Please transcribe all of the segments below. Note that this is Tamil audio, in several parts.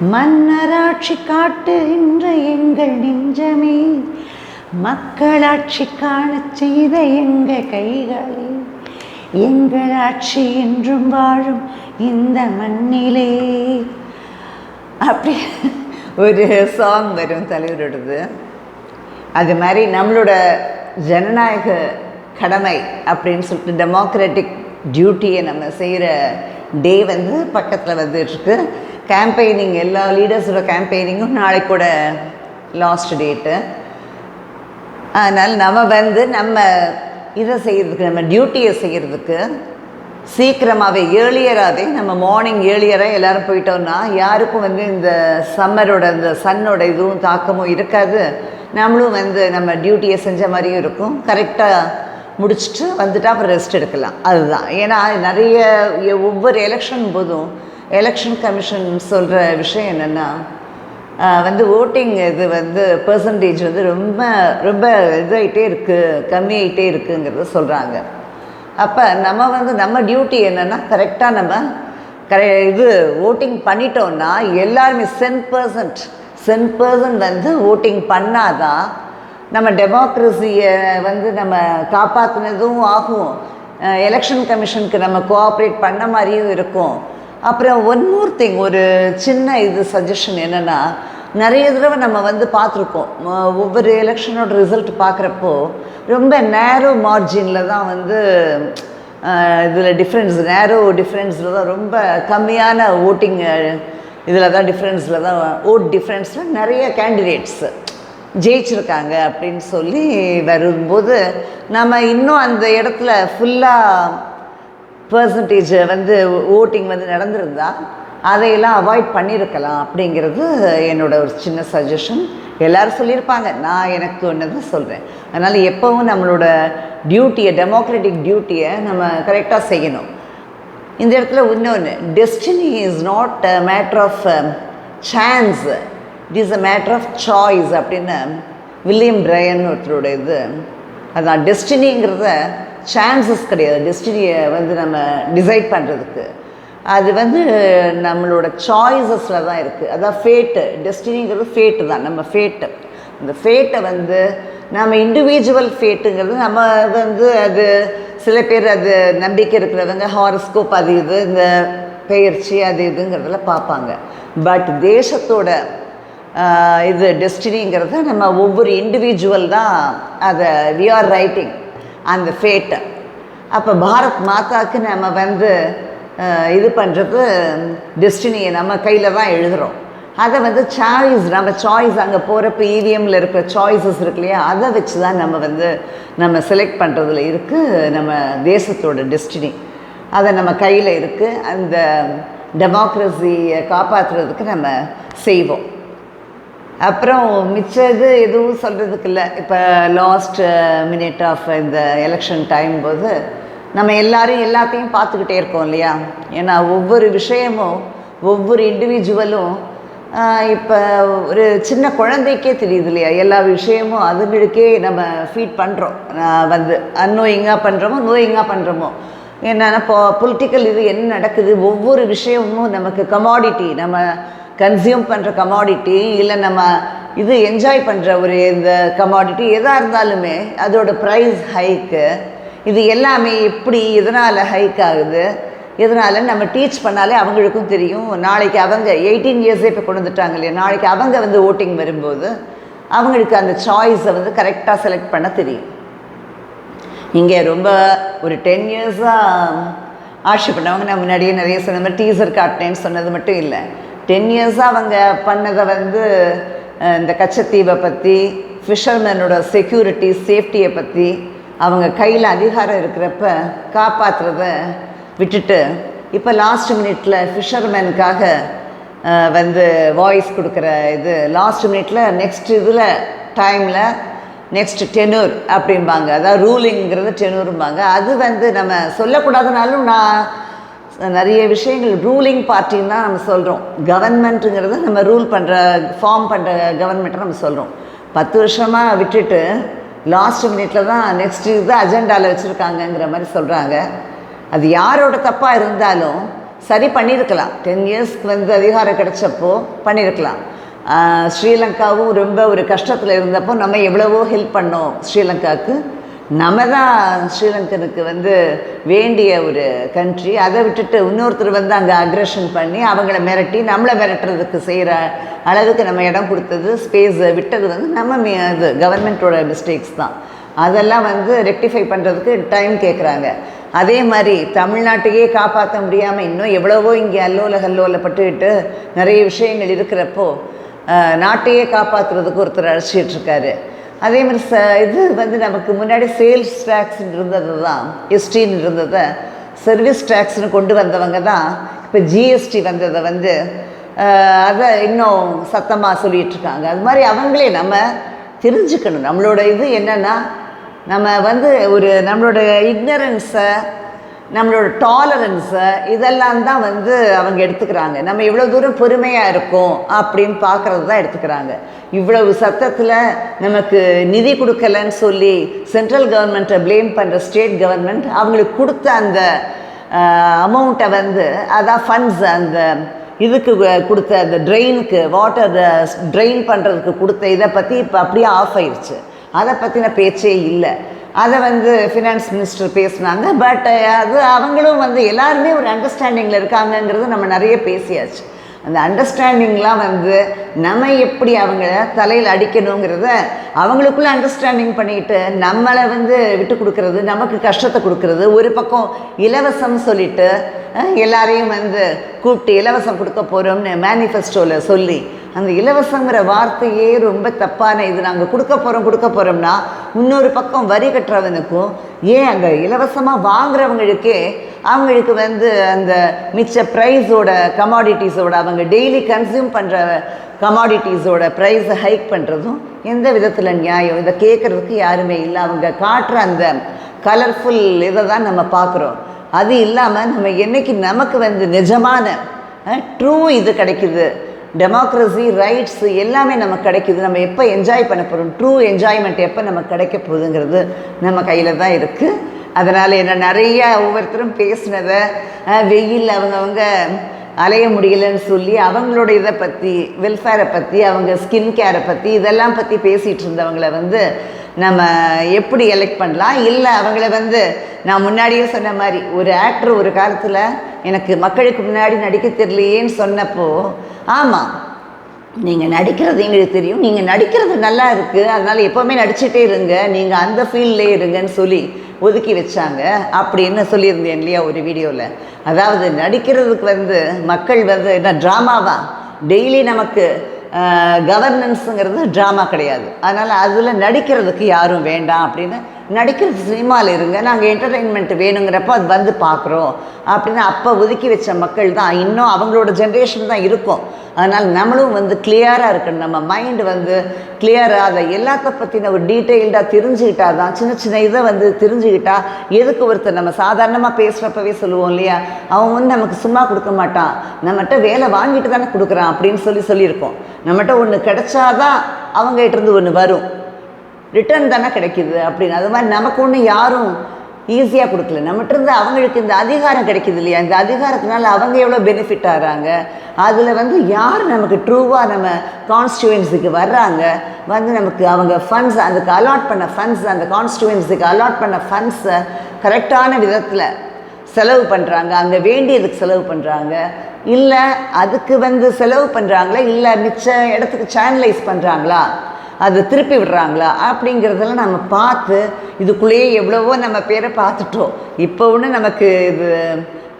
மன்னராட்சி காட்டுகின்ற எங்கள் நெஞ்சமே. மக்களாட்சி காணச் செய்த எங்கள் கைகளே. எங்கள் ஆட்சி என்றும் வாழும் இந்த மண்ணிலே. அப்படி ஒரு சாங் வரும் தலைவரோடது. அது மாதிரி நம்மளோட ஜனநாயக கடமை அப்படின்னு சொல்லிட்டு டெமோக்ராட்டிக் டியூட்டியை நம்ம செய்கிற டே வந்து பக்கத்தில் வந்துட்டுருக்கு கேம்பெயினிங் எல்லா லீடர்ஸோட கேம்பெயினிங்கும் நாளைக்கு கூட லாஸ்ட் டேட்டு அதனால் நம்ம வந்து நம்ம இதை செய்கிறதுக்கு நம்ம டியூட்டியை செய்கிறதுக்கு சீக்கிரமாகவே ஏர்லியராகவே நம்ம மார்னிங் ஏர்லியராக எல்லோரும் போயிட்டோம்னா யாருக்கும் வந்து இந்த சம்மரோட இந்த சன்னோட இதுவும் தாக்கமும் இருக்காது. நம்மளும் வந்து நம்ம டியூட்டியை செஞ்ச மாதிரியும் இருக்கும். கரெக்டாக முடிச்சுட்டு வந்துட்டு அப்புறம் ரெஸ்ட் எடுக்கலாம். அதுதான். ஏன்னா நிறைய ஒவ்வொரு எலெக்ஷன் போதும் எலெக்ஷன் கமிஷன் சொல்கிற விஷயம் என்னென்னா வந்து ஓட்டிங் இது வந்து பர்சன்டேஜ் வந்து ரொம்ப ரொம்ப இதாகிட்டே இருக்குது கம்மியாயிட்டே இருக்குங்கிறத சொல்கிறாங்க அப்போ நம்ம வந்து நம்ம டியூட்டி என்னென்னா கரெக்டாக நம்ம கரெ இது ஓட்டிங் பண்ணிட்டோம்னா எல்லாருமே சென் பர்சன்ட் சென் பர்சன்ட் வந்து ஓட்டிங் பண்ணாதான் நம்ம டெமோக்ரஸியை வந்து நம்ம காப்பாற்றினதும் ஆகும். எலெக்ஷன் கமிஷனுக்கு நம்ம கோஆப்ரேட் பண்ண மாதிரியும் இருக்கும். அப்புறம் ஒன் மோர் திங் ஒரு சின்ன இது சஜஷன் என்னென்னா நிறைய தடவை நம்ம வந்து பார்த்துருக்கோம் ஒவ்வொரு எலெக்ஷனோட ரிசல்ட் பார்க்குறப்போ ரொம்ப நேரோ மார்ஜினில் தான் வந்து இதில் டிஃப்ரென்ஸ் நேரோ டிஃப்ரென்ஸில் தான் ரொம்ப கம்மியான ஓட்டிங் இதில் தான் டிஃப்ரென்ஸில் தான் ஓட் டிஃப்ரென்ஸில் நிறைய கேண்டிடேட்ஸு ஜெயிச்சிருக்காங்க அப்படின்னு சொல்லி வரும்போது நம்ம இன்னும் அந்த இடத்துல ஃபுல்லாக பர்சன்டேஜ் வந்து ஓட்டிங் வந்து நடந்திருந்தா அதையெல்லாம் அவாய்ட் பண்ணியிருக்கலாம் அப்படிங்கிறது என்னோட ஒரு சின்ன சஜஷன் எல்லாரும் சொல்லியிருப்பாங்க நான் எனக்கு ஒன்று சொல்கிறேன் அதனால் எப்போவும் நம்மளோட டியூட்டியை டெமோக்ராட்டிக் டியூட்டியை நம்ம கரெக்டாக செய்யணும். இந்த இடத்துல இன்னொன்று destiny is not a matter of chance it is a matter of choice அப்படின்னு வில்லியம் பிரையன் ஒருத்தரோட இது அதான் டெஸ்டினிங்கிறத சான்சஸ் கிடையாது. டெஸ்டினியை வந்து நம்ம டிசைட் பண்ணுறதுக்கு அது வந்து நம்மளோட சாய்ஸஸில் தான் இருக்குது அதான் ஃபேட்டு டெஸ்டினிங்கிறது ஃபேட்டு தான். நம்ம ஃபேட்டு இந்த ஃபேட்டை வந்து நம்ம இண்டிவிஜுவல் ஃபேட்டுங்கிறது நம்ம வந்து அது சில பேர் அது நம்பிக்கை இருக்கிறவங்க ஹாரஸ்கோப் அது இது இந்த பெயர்ச்சி அது இதுங்கிறதுல பார்ப்பாங்க. பட் தேசத்தோட இது டெஸ்டினிங்கிறத நம்ம ஒவ்வொரு இண்டிவிஜுவல் தான் அதை வி ஆர் ரைட்டிங் அந்த ஃபேட்டை அப்போ பாரத் மாதாவுக்கு நம்ம வந்து இது பண்ணுறது டெஸ்டினியை நம்ம கையில் தான் எழுதுகிறோம் அதை வந்து சாய்ஸ் நம்ம சாய்ஸ் அங்கே போகிறப்ப இவிஎம்மில் இருக்கிற சாய்ஸஸ் இருக்கு இல்லையா? அதை வச்சு தான் நம்ம வந்து நம்ம செலக்ட் பண்ணுறதுல இருக்குது நம்ம தேசத்தோட டெஸ்டினி அதை நம்ம கையில் இருக்குது அந்த டெமோக்ரஸியை காப்பாற்றுறதுக்கு நம்ம செய்வோம். அப்புறம் மிச்சது எதுவும் சொல்கிறதுக்கு இல்லை இப்போ லாஸ்ட் மினிட் ஆஃப் இந்த எலெக்ஷன் டைம் போது நம்ம எல்லாரும் எல்லாத்தையும் பார்த்துக்கிட்டே இருக்கோம் இல்லையா? ஏன்னா ஒவ்வொரு விஷயமும் ஒவ்வொரு இண்டிவிஜுவலும் இப்போ ஒரு சின்ன குழந்தைக்கே தெரியுது இல்லையா? எல்லா விஷயமும் அதுங்களுக்கே நம்ம ஃபீட் பண்ணுறோம் வந்து அந்நோயிங்காக பண்ணுறோமோ நோயிங்காக பண்ணுறோமோ என்னென்னா இப்போ பொலிட்டிக்கல் இது என்ன நடக்குது? ஒவ்வொரு விஷயமும் நமக்கு கமாடிட்டி நம்ம கன்சியூம் பண்ணுற கமாடிட்டி இல்லை நம்ம இது என்ஜாய் பண்ணுற ஒரு இந்த கமாடிட்டி எதாக இருந்தாலுமே அதோட ப்ரைஸ் ஹைக்கு இது எல்லாமே எப்படி எதனால் ஹைக் ஆகுது இதனால் நம்ம டீச் பண்ணாலே அவங்களுக்கும் தெரியும். நாளைக்கு அவங்க எயிட்டீன் இயர்ஸே இப்போ கொண்டு வந்துட்டாங்க இல்லையா? நாளைக்கு அவங்க வந்து ஓட்டிங் வரும்போது அவங்களுக்கு அந்த சாய்ஸை வந்து கரெக்டாக செலக்ட் பண்ண தெரியும். இங்கே ரொம்ப ஒரு டென் இயர்ஸாக ஆசைப்பட்டவங்க நான் முன்னாடியே நிறைய சொன்ன மாதிரி டீசர் காட்டினேன்னு சொன்னது மட்டும் இல்லை. டென் இயர்ஸாக அவங்க பண்ணதை வந்து இந்த கச்சத்தீவை பற்றி ஃபிஷர்மேனோட செக்யூரிட்டி சேஃப்டியை பற்றி அவங்க கையில் அதிகாரம் இருக்கிறப்ப காப்பாற்றுறத விட்டுட்டு இப்போ லாஸ்ட் மினிட்ல ஃபிஷர்மேனுக்காக வந்து வாய்ஸ் கொடுக்குற இது லாஸ்ட் மினிட்ல நெக்ஸ்ட் இதில் டைமில் நெக்ஸ்ட் டெனூர் அப்படிம்பாங்க. அதாவது ரூலிங்கிறது டெனூரும்பாங்க அது வந்து நம்ம சொல்லக்கூடாதுனாலும் நான் நிறைய விஷயங்கள். ரூலிங் பார்ட்டின்னு தான் நம்ம சொல்கிறோம் கவர்மெண்ட்டுங்கிறத நம்ம ரூல் பண்ணுற ஃபார்ம் பண்ணுற கவர்மெண்ட்டை நம்ம சொல்கிறோம் பத்து வருஷமாக விட்டுட்டு லாஸ்ட் மினிட்ல தான் நெக்ஸ்ட் இது அஜெண்டாவில் வச்சுருக்காங்கங்கிற மாதிரி சொல்கிறாங்க அது யாரோட தப்பாக இருந்தாலும் சரி பண்ணியிருக்கலாம் டென் இயர்ஸ்க்கு வந்து அதிகாரம் கிடைச்சப்போ பண்ணியிருக்கலாம் ஸ்ரீலங்காவும் ரொம்ப ஒரு கஷ்டத்தில் இருந்தப்போ நம்ம எவ்வளவோ ஹெல்ப் பண்ணோம் ஸ்ரீலங்காவுக்கு நம்ம தான் ஸ்ரீலங்கனுக்கு வந்து வேண்டிய ஒரு கண்ட்ரி அதை விட்டுட்டு இன்னொருத்தர் வந்து அங்கே அக்ரெஷன் பண்ணி அவங்கள மிரட்டி நம்மளை மிரட்டுறதுக்கு செய்கிற அளவுக்கு நம்ம இடம் கொடுத்தது ஸ்பேஸை விட்டது வந்து நம்ம மே இது கவர்மெண்ட்டோட மிஸ்டேக்ஸ் தான். அதெல்லாம் வந்து ரெக்டிஃபை பண்ணுறதுக்கு டைம் கேட்குறாங்க அதே மாதிரி தமிழ்நாட்டையே காப்பாற்ற முடியாமல் இன்னும் எவ்வளவோ இங்கே அல்லோல கல்லோலப்பட்டுக்கிட்டு நிறைய விஷயங்கள் இருக்கிறப்போ நாட்டையே காப்பாற்றுறதுக்கு ஒருத்தர் அழைச்சிட்டு இருக்காரு. அதே மாதிரி ச இது வந்து நமக்கு முன்னாடி சேல்ஸ் டேக்ஸ்ன்னு இருந்தது தான் எஸ்டின்னு இருந்ததை சர்வீஸ் டேக்ஸ்னு கொண்டு வந்தவங்க தான் இப்போ ஜிஎஸ்டி வந்ததை வந்து அதை இன்னும் சத்தமாக சொல்லிகிட்ருக்காங்க அது மாதிரி அவங்களே நம்ம தெரிஞ்சுக்கணும். நம்மளோட இது என்னென்னா நம்ம வந்து ஒரு நம்மளோட இக்னரன்ஸை நம்மளோட டாலரன்ஸை இதெல்லாம் தான் வந்து அவங்க எடுத்துக்கிறாங்க. நம்ம இவ்வளோ தூரம் பொறுமையாக இருக்கோம் அப்படின்னு பார்க்குறது தான் எடுத்துக்கிறாங்க. இவ்வளவு சத்தத்தில் நமக்கு நிதி கொடுக்கலன்னு சொல்லி சென்ட்ரல் கவர்மெண்ட்டை ப்ளேம் பண்ணுற ஸ்டேட் கவர்மெண்ட் அவங்களுக்கு கொடுத்த அந்த அமௌண்ட்டை வந்து அதான் ஃபண்ட்ஸ் அந்த இதுக்கு கொடுத்த அந்த ட்ரெயினுக்கு வாட்டர் ட்ரெயின் பண்ணுறதுக்கு கொடுத்த இதை பற்றி இப்போ அப்படியே ஆஃப் ஆயிடுச்சு அதை பற்றின பேச்சே இல்லை. அதை வந்து ஃபினான்ஸ் மினிஸ்டர் பேசுனாங்க. பட் அது அவங்களும் வந்து எல்லாருமே ஒரு அண்டர்ஸ்டாண்டிங்கில் இருக்காங்கங்கிறது நம்ம நிறைய பேசியாச்சு. அந்த அண்டர்ஸ்டாண்டிங்லாம் வந்து நம்ம எப்படி அவங்கள தலையில் அடிக்கணுங்கிறத அவங்களுக்குள்ள அண்டர்ஸ்டாண்டிங் பண்ணிக்கிட்டு நம்மளை வந்து விட்டு கொடுக்கறது நமக்கு கஷ்டத்தை கொடுக்கறது ஒரு பக்கம் இலவசம் சொல்லிட்டு எல்லாரையும் வந்து கூப்பிட்டு இலவசம் கொடுக்க போகிறோம்னு மேனிஃபெஸ்டோவில் சொல்லி அந்த இலவசங்கிற வார்த்தையே ரொம்ப தப்பான இது. நாங்கள் கொடுக்க போகிறோம் கொடுக்க போகிறோம்னா இன்னொரு பக்கம் வரி கட்டுறவனுக்கும் ஏன் அங்கே இலவசமாக வாங்குறவங்களுக்கே அவங்களுக்கு வந்து அந்த மிச்ச ப்ரைஸோட கமாடிட்டிஸோட அவங்க டெய்லி கன்சியூம் பண்ணுற கமாடிட்டிஸோட ப்ரைஸை ஹைக் பண்ணுறதும் எந்த விதத்தில் நியாயம்? இதை கேட்குறதுக்கு யாருமே இல்லை. அவங்க காட்டுற அந்த கலர்ஃபுல் இதை தான் நம்ம பார்க்குறோம். அது இல்லாமல் நம்ம என்னைக்கு நமக்கு வந்து நிஜமான ட்ரூ இது கிடைக்குது. டெமோக்ரஸி ரைட்ஸ் எல்லாமே நமக்கு கிடைக்குது. நம்ம எப்போ என்ஜாய் பண்ண போகிறோம் ட்ரூ என்ஜாய்மெண்ட் எப்போ நமக்கு கிடைக்க போகுதுங்கிறது நம்ம கையில் தான் இருக்குது அதனால் என்ன நிறைய ஒவ்வொருத்தரும் பேசினதை வெயில் அவங்கவுங்க அலைய முடியலன்னு சொல்லி அவங்களோட இதை பற்றி வெல்ஃபேரை பற்றி அவங்க ஸ்கின் கேரை பற்றி இதெல்லாம் பற்றி பேசிகிட்டு இருந்தவங்கள வந்து நம்ம எப்படி எலெக்ட் பண்ணலாம்? இல்லை அவங்கள வந்து நான் முன்னாடியே சொன்ன மாதிரி ஒரு ஆக்டர் ஒரு காலத்தில் எனக்கு மக்களுக்கு முன்னாடி நடிக்க தெரியலையேன்னு சொன்னப்போ ஆமாம் நீங்கள் நடிக்கிறது எங்களுக்கு தெரியும் நீங்கள் நடிக்கிறது நல்லா இருக்குது அதனால் எப்போவுமே நடிச்சிட்டே இருங்க நீங்கள் அந்த ஃபீல்ட்லேயே இருங்கன்னு சொல்லி ஒதுக்கி வச்சாங்க. அப்படின்னு சொல்லியிருந்தேன் இல்லையா ஒரு வீடியோவில் அதாவது நடிக்கிறதுக்கு வந்து மக்கள் வந்து என்ன ட்ராமாவா டெய்லி நமக்கு கவர்னன்ஸுங்கிறது ட்ராமா கிடையாது. அதனால் அதில் நடிக்கிறதுக்கு யாரும் வேண்டாம் அப்படின்னு நடிக்கிறது சினிமாவில் இருங்க நாங்கள் என்டர்டெயின்மெண்ட் வேணுங்கிறப்ப அது வந்து பார்க்குறோம் அப்படின்னு அப்போ ஒதுக்கி வச்ச மக்கள் தான் இன்னும் அவங்களோட ஜென்ரேஷன் தான் இருக்கும். அதனால் நம்மளும் வந்து கிளியராக இருக்கணும். நம்ம மைண்டு வந்து கிளியராக அதை எல்லாத்த பற்றின ஒரு டீட்டெயில்டாக தெரிஞ்சுக்கிட்டா தான் சின்ன சின்ன இதை வந்து தெரிஞ்சுக்கிட்டா எதுக்கு ஒருத்தர் நம்ம சாதாரணமாக பேசுகிறப்பவே சொல்லுவோம் இல்லையா? அவன் வந்து நமக்கு சும்மா கொடுக்க மாட்டான். நம்மகிட்ட வேலை வாங்கிட்டு தானே கொடுக்குறான் அப்படின்னு சொல்லி சொல்லியிருக்கோம் நம்மகிட்ட ஒன்று கிடைச்சாதான் அவங்ககிட்ட இருந்து ஒன்று வரும். ரிட்டர்ன் தானே கிடைக்குது அப்படின்னு. அது மாதிரி நமக்கு ஒன்று யாரும் ஈஸியாக கொடுக்கல. நம்மகிட்ட இருந்து அவங்களுக்கு இந்த அதிகாரம் கிடைக்குது இல்லையா? இந்த அதிகாரத்தினால அவங்க எவ்வளோ பெனிஃபிட் ஆகிறாங்க? அதில் வந்து யார் நமக்கு ட்ரூவாக நம்ம கான்ஸ்டுவன்ஸுக்கு வர்றாங்க? வந்து நமக்கு அவங்க ஃபண்ட்ஸ் அதுக்கு அலாட் பண்ண ஃபண்ட்ஸ் அந்த கான்ஸ்டுவன்ஸுக்கு அலாட் பண்ண ஃபண்ட்ஸை கரெக்டான விதத்தில் செலவு பண்ணுறாங்க அங்கே வேண்டியதுக்கு செலவு பண்ணுறாங்க இல்லை அதுக்கு வந்து செலவு பண்ணுறாங்களா இல்லை மிச்ச இடத்துக்கு சேனலைஸ் பண்ணுறாங்களா அதை திருப்பி விடுறாங்களா? அப்படிங்கிறதெல்லாம் நம்ம பார்த்து இதுக்குள்ளேயே எவ்வளவோ நம்ம பேரை பார்த்துட்டோம். இப்போ ஒன்று நமக்கு இது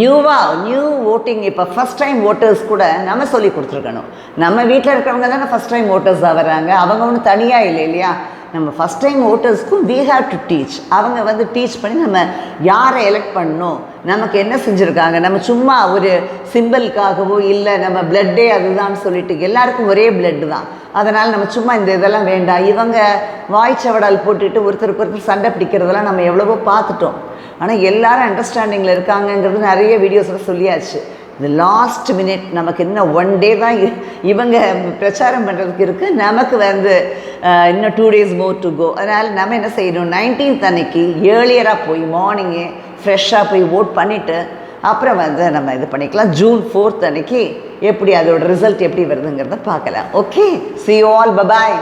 நியூவாக நியூ ஓட்டிங் இப்போ ஃபஸ்ட் டைம் ஓட்டர்ஸ் கூட நம்ம சொல்லி கொடுத்துருக்கணும். நம்ம வீட்டில் இருக்கிறவங்க தானே ஃபஸ்ட் டைம் ஓட்டர்ஸாக வராங்க அவங்க ஒன்றும் தனியாக இல்லை இல்லையா? நம்ம ஃபஸ்ட் டைம் ஓட்டர்ஸ்க்கும் வி ஹாவ் டு டீச் அவங்க வந்து டீச் பண்ணி நம்ம யாரை எலெக்ட் பண்ணணும்? நமக்கு என்ன செஞ்சுருக்காங்க? நம்ம சும்மா ஒரு சிம்பிளுக்காகவோ இல்லை நம்ம பிளட்டே அதுதான் சொல்லிட்டு எல்லாருக்கும் ஒரே பிளட்டு தான். அதனால் நம்ம சும்மா இந்த இதெல்லாம் வேண்டாம். இவங்க வாய்ச்சவடால் போட்டுட்டு ஒருத்தருக்கு ஒருத்தர் சண்டை பிடிக்கிறதெல்லாம் நம்ம எவ்வளவோ பார்த்துட்டோம். ஆனால் எல்லாரும் அண்டர்ஸ்டாண்டிங்கில் இருக்காங்கங்கிறது நிறைய வீடியோஸில் சொல்லியாச்சு. இந்த லாஸ்ட் மினிட் நமக்கு இன்னும் ஒன் டே தான் இவங்க பிரச்சாரம் பண்ணுறதுக்கு இருக்குது நமக்கு வந்து இன்னும் two days more to go அதனால் நம்ம என்ன செய்யணும்? நைன்டீன்த் அன்னைக்கு ஏர்லியராக போய் மார்னிங்கே ஃப்ரெஷ்ஷாக போய் ஓட் பண்ணிவிட்டு அப்புறம் வந்து நம்ம இது பண்ணிக்கலாம். ஜூன் ஃபோர்த் அன்னைக்கு எப்படி அதோட ரிசல்ட் எப்படி வருதுங்கிறத பார்க்கலாம். Okay C all bye bye